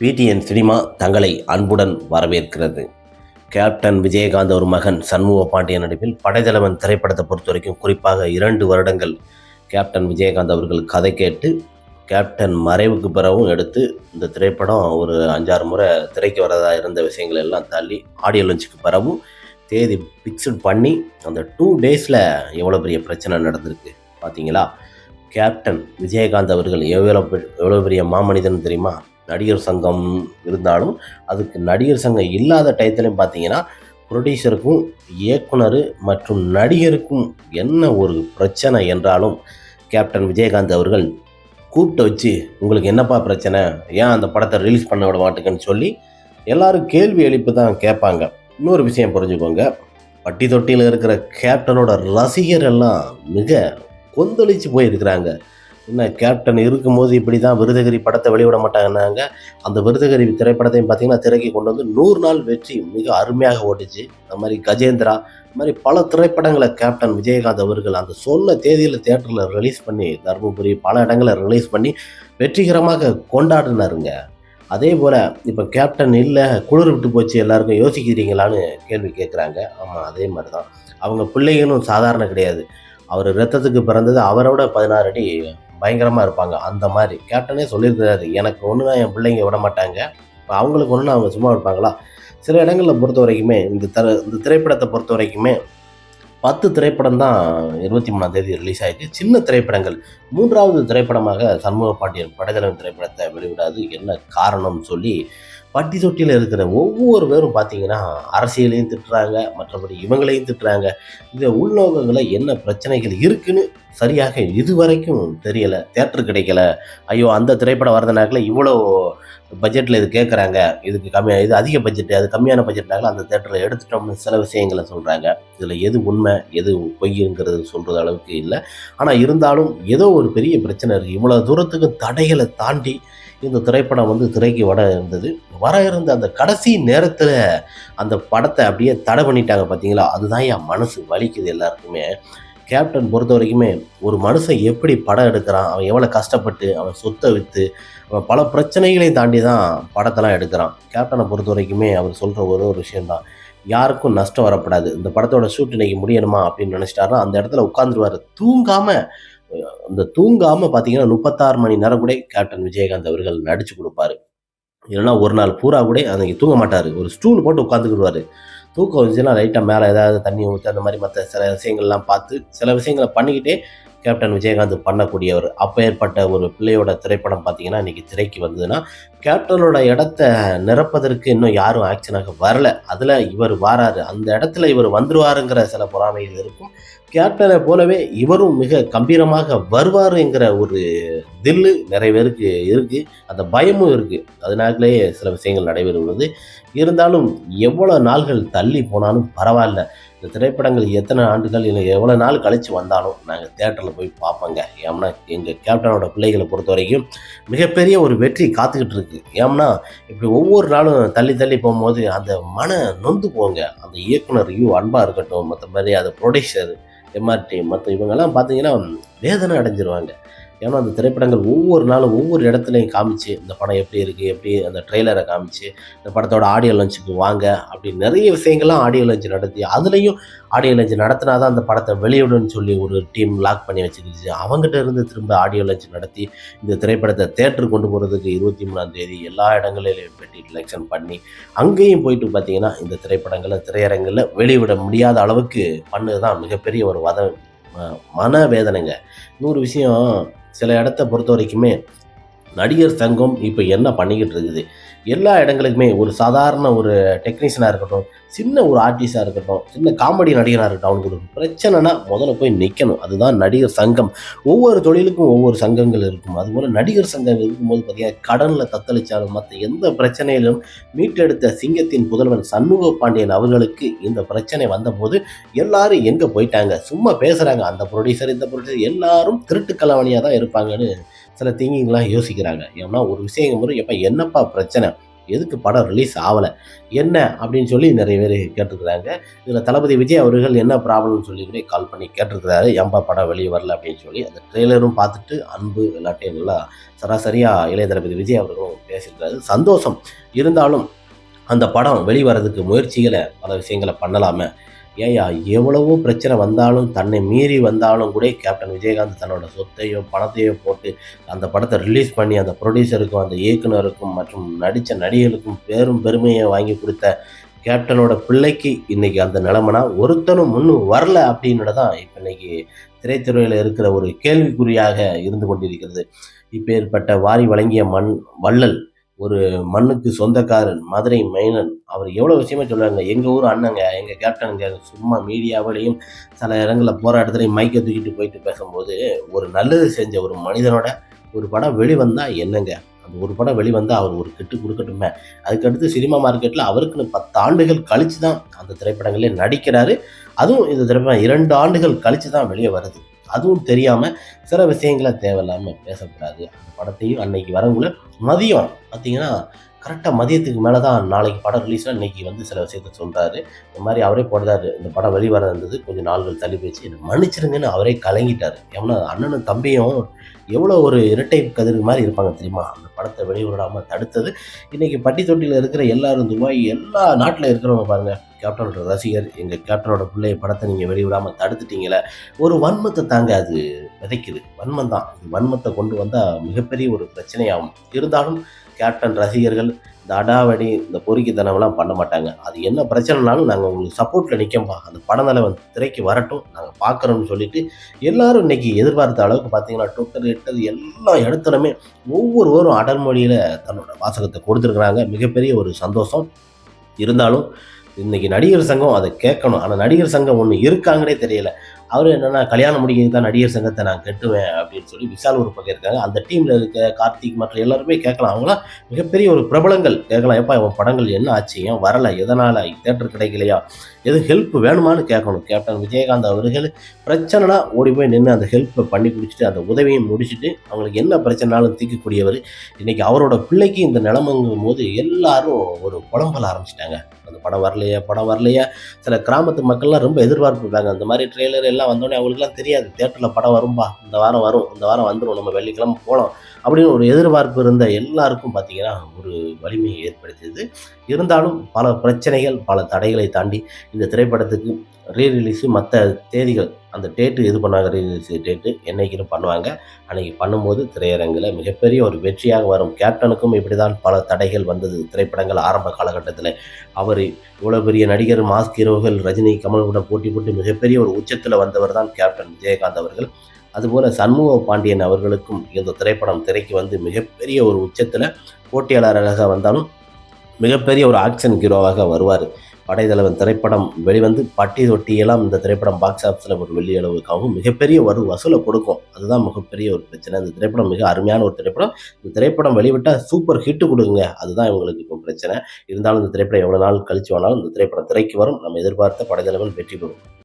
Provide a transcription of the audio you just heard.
PTN cinema தங்களை அன்புடன் வரவேற்கிறது. கேப்டன் விஜயகாந்த் ஒரு மகன் சண்முக பாண்டியன் நடிப்பில் படைத்தலைவன் திரைப்படத்தை பொறுத்த வரைக்கும் குறிப்பாக இரண்டு வருடங்கள் கேப்டன் விஜயகாந்த் அவர்கள் கதை கேட்டு கேப்டன் மறைவுக்கு பிறகும் எடுத்து இந்த திரைப்படம் ஒரு அஞ்சாறு முறை திரைக்கு வரதா இருந்த விஷயங்கள் எல்லாம் தள்ளி ஆடியோ லஞ்சுக்கு பிறகும் தேதி ஃபிக்ஸ்ட் பண்ணி அந்த டூ டேஸில் எவ்வளோ பெரிய பிரச்சனை நடந்திருக்கு பார்த்தீங்களா கேப்டன் விஜயகாந்த் அவர்கள் எவ்வளோ பெ- எவ்வளோ பெரிய மாமனிதன் தெரியுமா? நடிகர் சங்கம் இருந்தாலும் அதுக்கு நடிகர் சங்கம் இல்லாத டயத்துலையும் பார்த்தீங்கன்னா ப்ரொடியூசருக்கும் இயக்குனர் மற்றும் நடிகருக்கும் என்ன ஒரு பிரச்சனை என்றாலும் கேப்டன் விஜயகாந்த் அவர்கள் கூப்பிட்டு வச்சு உங்களுக்கு என்னப்பா பிரச்சனை? ஏன் அந்த படத்தை ரிலீஸ் பண்ண விட மாட்டேங்கன்னு சொல்லி எல்லாரும் கேள்வி எழுப்பி தான் கேட்பாங்க. இன்னொரு விஷயம் புரிஞ்சுக்கோங்க. பட்டி தொட்டியில் இருக்கிற கேப்டனோட ரசிகர் எல்லாம் மிக கொந்தளிச்சு போயிருக்கிறாங்க. என்ன கேப்டன் இருக்கும்போது இப்படி தான் விருதகிரி படத்தை வெளியிட மாட்டாங்கன்னாங்க. அந்த விருதகிரி திரைப்படத்தையும் பார்த்தீங்கன்னா திரைக்கு கொண்டு வந்து நூறு நாள் வெற்றி மிக அருமையாக ஓட்டுச்சு. அந்த மாதிரி கஜேந்திரா இந்த மாதிரி பல திரைப்படங்களை கேப்டன் விஜயகாந்த் அவர்கள் அந்த சொன்ன தேதியில் தேட்டரில் ரிலீஸ் பண்ணி தருமபுரி பல இடங்களில் ரிலீஸ் பண்ணி வெற்றிகரமாக கொண்டாடினாருங்க. அதே போல் இப்போ கேப்டன் இல்லை குளிர் விட்டு போச்சு எல்லாருக்கும் யோசிக்கிறீங்களான்னு கேள்வி கேட்குறாங்க ஆமாம் அதே மாதிரி தான் அவங்க பிள்ளைகளும் சாதாரண கிடையாது. அவர் ரத்தத்துக்கு பிறந்தது அவரோட பதினாறு அடி பயங்கரமாக இருப்பாங்க. அந்த மாதிரி. கேப்டனே சொல்லியிருக்கிறாரு எனக்கு ஒன்றுனா என் பிள்ளைங்க விட மாட்டாங்க. இப்போ அவங்களுக்கு ஒன்றுனா அவங்க சும்மா இருப்பாங்களா? சில இடங்களில் பொறுத்த வரைக்குமே இந்த தர இந்த திரைப்படத்தை பொறுத்த வரைக்குமே பத்து திரைப்படம் தான் இருபத்தி மூணாம் தேதி ரிலீஸ் ஆகிருக்கு சின்ன திரைப்படங்கள். மூன்றாவது திரைப்படமாக சண்முக பாண்டியன் படைத்தலைவன் திரைப்படத்தை வெளிவிடாது என்ன காரணம்னு சொல்லி பட்டி தொட்டியில் இருக்கிற ஒவ்வொரு பேரும் பார்த்தீங்கன்னா அரசியலையும் திட்டுறாங்க மற்றபடி இவங்களையும் திட்டுறாங்க. இந்த உள்நோகங்களில் என்ன பிரச்சனைகள் இருக்குன்னு சரியாக இதுவரைக்கும் தெரியலை தேட்டர் கிடைக்கல. ஐயோ அந்த திரைப்படம் வரதுனாக்கல இவ்வளோ பட்ஜெட்டில் இது கேட்குறாங்க இதுக்கு கம்மியாக இது அதிக பட்ஜெட்டு அது கம்மியான பட்ஜெட்னால அந்த தேட்டரில் எடுத்துட்டோம்னு சில விஷயங்களை சொல்கிறாங்க இதில் எது உண்மை எது பொய்ங்கிறது சொல்கிறது அளவுக்கு இல்லை. ஆனால் இருந்தாலும் ஏதோ ஒரு பெரிய பிரச்சனை இருக்குது இவ்வளோ தூரத்துக்கு தடைகளை தாண்டி இந்த திரைப்படம் வந்து திரைக்கு வர இருந்தது. வர இருந்த அந்த கடைசி நேரத்தில் அந்த படத்தை அப்படியே தடை பண்ணிட்டாங்க பார்த்தீங்களா அதுதான் என் மனசு வலிக்குது எல்லாருக்குமே. கேப்டன் பொறுத்த வரைக்குமே ஒரு மனுஷன் எப்படி படம் எடுக்கிறான்? அவன் எவ்வளோ கஷ்டப்பட்டு அவன் சொத்தை விற்று அவன் பல பிரச்சனைகளையும் தாண்டி தான் படத்தெல்லாம் எடுக்கிறான். கேப்டனை பொறுத்த வரைக்குமே அவர் சொல்கிற ஒரே ஒரு விஷயந்தான் யாருக்கும் நஷ்டம் வரப்படாது. இந்த படத்தோட ஷூட் இன்னைக்கு முடியணுமா அப்படின்னு நினச்சிட்டாருன்னா அந்த இடத்துல உட்காந்துருவார் தூங்காமல் அந்த தூங்காமல் பார்த்தீங்கன்னா முப்பத்தாறு மணி நேரம் கூட கேப்டன் விஜயகாந்த் அவர்கள் நடிச்சு கொடுப்பாரு. இல்லைன்னா ஒரு நாள் பூரா கூட அன்றைக்கி தூங்க மாட்டார். ஒரு ஸ்டூல் போட்டு உட்காந்துக்கிடுவார் தூக்கம் வந்துச்சுன்னா லைட்டாக மேலே ஏதாவது தண்ணி ஊற்றி அந்த மாதிரி மற்ற சில விஷயங்கள்லாம் பார்த்து சில விஷயங்களை பண்ணிக்கிட்டே கேப்டன் விஜயகாந்த் பண்ணக்கூடியவர் அப்பேற்பட்ட ஒரு பிள்ளையோட திரைப்படம் பார்த்தீங்கன்னா இன்றைக்கி திரைக்கு வந்ததுன்னா கேப்டனோட இடத்த நிரப்பதற்கு இன்னும் யாரும் ஆக்ஷனாக வரல. அதில் இவர் வாராரு. அந்த இடத்துல இவர் வந்துருவாருங்கிற சில பொறாமைகள் இருக்கும். கேப்டனை போலவே இவரும் மிக கம்பீரமாக வருவாருங்கிற ஒரு தில்லு நிறைய பேருக்கு இருக்குது அந்த பயமும் இருக்குது அதனாலேயே சில விஷயங்கள் நடைபெறுவது இருந்தாலும் எவ்வளோ நாள்கள் தள்ளி போனாலும் பரவாயில்ல. இந்த திரைப்படங்கள் எத்தனை ஆண்டுகள் இல்லை எவ்வளோ நாள் கழித்து வந்தாலும் நாங்கள் தேட்டரில் போய் பார்ப்போங்க. ஏம்னா எங்கள் கேப்டனோட பிள்ளைகளை பொறுத்த வரைக்கும் மிகப்பெரிய ஒரு வெற்றி காத்துக்கிட்டு இருக்கு. ஏம்னா இப்படி ஒவ்வொரு நாளும் தள்ளி தள்ளி போகும்போது அந்த மன நொந்து போங்க. அந்த இயக்குனர் யூ அன்பாக இருக்கட்டும் மற்ற மாதிரி அது ப்ரொடியூசர் எம்ஆர்டி மற்ற இவங்கெல்லாம் பார்த்தீங்கன்னா வேதனை அடைஞ்சிருவாங்க. ஏன்னா அந்த திரைப்படங்கள் ஒவ்வொரு நாளும் ஒவ்வொரு இடத்துலையும் காமிச்சு இந்த படம் எப்படி இருக்குது எப்படி அந்த ட்ரெய்லரை காமிச்சு இந்த படத்தோட ஆடியோ லஞ்சுக்கு வாங்க அப்படி நிறைய விஷயங்கள்லாம் ஆடியோ லஞ்ச் நடத்தி அதுலேயும் ஆடியோ லஞ்ச் நடத்தினா தான் அந்த படத்தை வெளியிடுன்னு சொல்லி ஒரு டீம் லாக் பண்ணி வச்சுக்கிச்சு அவங்ககிட்ட இருந்து திரும்ப ஆடியோ லஞ்ச் நடத்தி இந்த திரைப்படத்தை தேட்டருக்கு கொண்டு போகிறதுக்கு இருபத்தி மூணாம் தேதி எல்லா இடங்களிலையும் பெட்டி செலெக்ஷன் பண்ணி அங்கேயும் போயிட்டு பார்த்தீங்கன்னா இந்த திரைப்படங்களை திரையரங்கில் வெளிவிட முடியாத அளவுக்கு பண்ணது தான் மிகப்பெரிய ஒரு வத ம- மன வேதனைங்க இன்னொரு விஷயம் சில இடத்த பொறுத்த வரைக்குமே நடிகர் சங்கம் இப்போ என்ன பண்ணிக்கிட்டு இருக்குது? எல்லா இடங்களுக்குமே ஒரு சாதாரண ஒரு டெக்னீஷியனாக இருக்கட்டும் சின்ன ஒரு ஆர்டிஸ்டாக இருக்கட்டும் சின்ன காமெடி நடிகராக இருக்கட்டும் அவங்களுக்கு ஒரு பிரச்சனைனா முதல்ல போய் நிற்கணும் அதுதான் நடிகர் சங்கம். ஒவ்வொரு தொழிலுக்கும் ஒவ்வொரு சங்கங்கள் இருக்கும். அதுபோல் நடிகர் சங்கம் இருக்கும்போது பார்த்தீங்கன்னா கடனில் தத்தளித்தாலும் மற்ற எந்த பிரச்சனையிலும் மீட்டெடுத்த சிங்கத்தின் புதல்வன் சண்முக பாண்டியன் அவர்களுக்கு இந்த பிரச்சனை வந்தபோது எல்லாரும் எங்கே போயிட்டாங்க? சும்மா பேசுகிறாங்க அந்த ப்ரொடியூசர் இந்த ப்ரொடியூசர் எல்லாரும் திருட்டு கலவணியாக தான் இருப்பாங்கன்னு சில திங்கிங்லாம் யோசிக்கிறாங்க. ஏன்னா ஒரு விஷயம் போது எப்போ என்னப்பா பிரச்சனை? எதுக்கு படம் ரிலீஸ் ஆகலை என்ன? அப்படின்னு சொல்லி நிறைய பேர் கேட்டிருக்கிறாங்க. இதில் தளபதி விஜய் அவர்கள் என்ன ப்ராப்ளம்னு சொல்லி கூட கால் பண்ணி கேட்டிருக்கிறாரு. எம்பா படம் வெளியே வரல அப்படின்னு சொல்லி அந்த ட்ரெய்லரும் பார்த்துட்டு அன்பு எல்லாத்தையும் நல்லா சராசரியாக இளைய தளபதி விஜய் அவர்களும் பேசியிருக்கிறாரு. சந்தோஷம். இருந்தாலும் அந்த படம் வெளிவரதுக்கு முயற்சிகளை பல விஷயங்களை பண்ணலாமே ஏயா எவ்வளவோ பிரச்சனை வந்தாலும் தன்னை மீறி வந்தாலும் கூட கேப்டன் விஜயகாந்த் தன்னோட சொத்தையோ பணத்தையோ போட்டு அந்த படத்தை ரிலீஸ் பண்ணி அந்த ப்ரொடியூசருக்கும் அந்த இயக்குனருக்கும் மற்றும் நடித்த நடிகர்களுக்கும் பேரும் பெருமையை வாங்கி கொடுத்த கேப்டனோட பிள்ளைக்கு இன்னைக்கு அந்த நிலமனா ஒருத்தனும் முன்னும் வரல அப்படின்னு தான் இப்போ இன்னைக்கு திரைத்துறையில் இருக்கிற ஒரு கேள்விக்குறியாக இருந்து கொண்டிருக்கிறது. இப்பேற்பட்ட வாரி வழங்கிய மண் வள்ளல் ஒரு மண்ணுக்கு சொந்தக்காரன் மதுரை மைனன். அவர் எவ்வளோ விஷயமா சொல்லுவாங்க எங்கள் ஊர் அண்ணங்க எங்கள் கேப்டனுங்க சும்மா மீடியாவிலையும் சில இடங்களில் போராட்டத்துலையும் மைக்கை தூக்கிட்டு போயிட்டு பேசும்போது ஒரு நல்லது செஞ்ச ஒரு மனிதனோட ஒரு படம் வெளிவந்தால் என்னங்க? அந்த ஒரு படம் வெளிவந்தால் அவர் ஒரு கெட்டு கொடுக்கட்டுமே? அதுக்கடுத்து சினிமா மார்க்கெட்டில் அவருக்குன்னு பத்து ஆண்டுகள் கழித்து தான் அந்த திரைப்படங்களே நடிக்கிறாரு. அதுவும் இந்த திரைப்படம் இரண்டு ஆண்டுகள் கழித்து தான் வெளியே வருது அதுவும் தெரியாமல் சில விஷயங்களை தேவையில்லாமல் பேசக்கூடாது. அந்த படத்தையும் அன்னைக்கு வரவங்கள மதியம் பார்த்தீங்கன்னா கரெக்டாக மதியத்துக்கு மேலே தான் நாளைக்கு படம் ரிலீஸாக இன்றைக்கி வந்து சில விஷயத்த சொல்கிறாரு இந்த மாதிரி அவரே போடுறாரு. இந்த படம் வெளிவர இருந்தது. கொஞ்சம் நாள்கள் தள்ளி போச்சு என்னை மன்னிச்சிருங்கன்னு அவரே கலங்கிட்டார். ஏன்னா அண்ணனும் தம்பியும் எவ்வளோ ஒரு இரட்டை கதிர் மாதிரி இருப்பாங்க தெரியுமா? அந்த படத்தை வெளிவிடாமல் தடுத்தது. இன்றைக்கி பட்டி தொட்டியில் இருக்கிற எல்லாரும் துபாய் எல்லா நாட்டில் இருக்கிறவங்க பாருங்கள் கேப்டனோட ரசிகர் எங்கள் கேப்டனோட பிள்ளை படத்தை நீங்கள் வெளிவிடாமல் தடுத்துட்டீங்களே ஒரு வன்மத்தை தாங்க அது விதைக்குது. வன்மம் தான். வன்மத்தை கொண்டு வந்தால் மிகப்பெரிய ஒரு பிரச்சனையாகும். இருந்தாலும் கேப்டன் ரசிகர்கள் இந்த அடாவடி இந்த பொறுக்கித்தனம்லாம் பண்ண மாட்டாங்க. அது என்ன பிரச்சனைனாலும் நாங்கள் உங்களுக்கு சப்போர்ட்டில் நிற்கம்பா அந்த படங்களை வந்து திரைக்கு வரட்டும். நாங்கள் பார்க்குறோம்னு சொல்லிட்டு எல்லாரும் இன்னைக்கு எதிர்பார்த்த அளவுக்கு பார்த்தீங்கன்னா ட்விட்டர் எட்டது எல்லா இடத்துலையுமே ஒவ்வொருவரும் அடல்மொழியில் தன்னோட வாசகத்தை கொடுத்துருக்குறாங்க. மிகப்பெரிய ஒரு சந்தோஷம். இருந்தாலும் இன்றைக்கி நடிகர் சங்கம் அதை கேட்கணும். ஆனால் நடிகர் சங்கம் ஒன்று இருக்காங்கன்னே தெரியல. அவர் என்னென்னா கல்யாணம் முடிக்கிறது தான் நடிகர் சங்கத்தை நான் கட்டுவேன் அப்படின்னு சொல்லி விஷால் ஒரு பக்கம் இருக்காங்க. அந்த டீமில் இருக்க கார்த்திக் மற்ற எல்லாருமே கேட்கலாம். அவங்களாம் மிகப்பெரிய ஒரு பிரபலங்கள். கேட்கலாம் எப்போ அவன் படங்கள் என்ன ஆச்சு? ஏன் வரல? எதனால்? தேட்டர் கிடைக்கலையா? எதுவும் ஹெல்ப் வேணுமான்னு கேட்கணும். கேப்டன் விஜயகாந்த் அவர்கள் பிரச்சனைனா ஓடி போய் நின்று அந்த ஹெல்ப்பை பண்ணி குடிச்சிட்டு அந்த உதவியை முடிச்சுட்டு அவங்களுக்கு என்ன பிரச்சனைனாலும் தீர்க்கக்கூடியவர். இன்றைக்கி அவரோட பிள்ளைக்கு இந்த நிலமங்கும் போது எல்லாரும் ஒரு புலம்பல் ஆரம்பிச்சிட்டாங்க. அந்த படம் வரலையா படம் வரலையா. சில கிராமத்து மக்கள்லாம் ரொம்ப எதிர்பார்ப்புப்பாங்க அந்த மாதிரி ட்ரெய்லர் எல்லாம் வந்தோடனே அவங்களுக்குலாம் தெரியாது. தேட்டரில் படம் வரும்பா இந்த வாரம் வரும் இந்த வாரம் வந்துடும் நம்ம வெள்ளிக்கிழமை போகலாம் அப்படின்னு ஒரு எதிர்பார்ப்பு இருந்த எல்லாருக்கும் பார்த்தீங்கன்னா ஒரு வலிமையை ஏற்படுத்தியது. இருந்தாலும் பல பிரச்சனைகள் பல தடைகளை தாண்டி இந்த திரைப்படத்துக்கு ரீ ரிலீஸு மற்ற தேதிகள் அந்த டேட்டு இது பண்ணாங்க ரீ ரிலீஸ் டேட்டு என்னைக்குன்னு பண்ணுவாங்க. அன்னைக்கு பண்ணும்போது திரையரங்கில் மிகப்பெரிய ஒரு வெற்றியாக வரும். கேப்டனுக்கும் இப்படி தான் பல தடைகள் வந்தது. திரைப்படங்கள் ஆரம்ப காலகட்டத்தில். அவர் இவ்வளோ பெரிய நடிகர் மாஸ் ஹீரோகள் ரஜினி கமலுடன் போட்டி போட்டு மிகப்பெரிய ஒரு உச்சத்தில் வந்தவர் தான் கேப்டன் விஜயகாந்த் அவர்கள். அதுபோல் சண்முக பாண்டியன் அவர்களுக்கும் இந்த திரைப்படம் திரைக்கு வந்து மிகப்பெரிய ஒரு உச்சத்தில் போட்டியாளராக வந்தாலும் மிகப்பெரிய ஒரு ஆக்ஷன் ஹீரோவாக வருவார். படைத்தலைவன் திரைப்படம் வெளிவந்து பட்டி தொட்டியெல்லாம் இந்த திரைப்படம் பாக்ஸ் ஆஃபீஸில் ஒரு வெள்ளி அளவுக்காகவும் மிகப்பெரிய ஒரு வசூலை கொடுக்கும். அதுதான் மிகப்பெரிய ஒரு பிரச்சனை. இந்த திரைப்படம் மிக அருமையான ஒரு திரைப்படம். இந்த திரைப்படம் வெளிவிட்டால் சூப்பர் ஹிட்டு கொடுங்க அதுதான் இவங்களுக்கு இப்போ பிரச்சனை. இருந்தாலும் இந்த திரைப்படம் எவ்வளோ நாள் கழிச்சு வேணாலும் இந்த திரைப்படம் திரைக்கு வரும். நம்ம எதிர்பார்த்த படைத்தலைவன் வெற்றி பெறும்.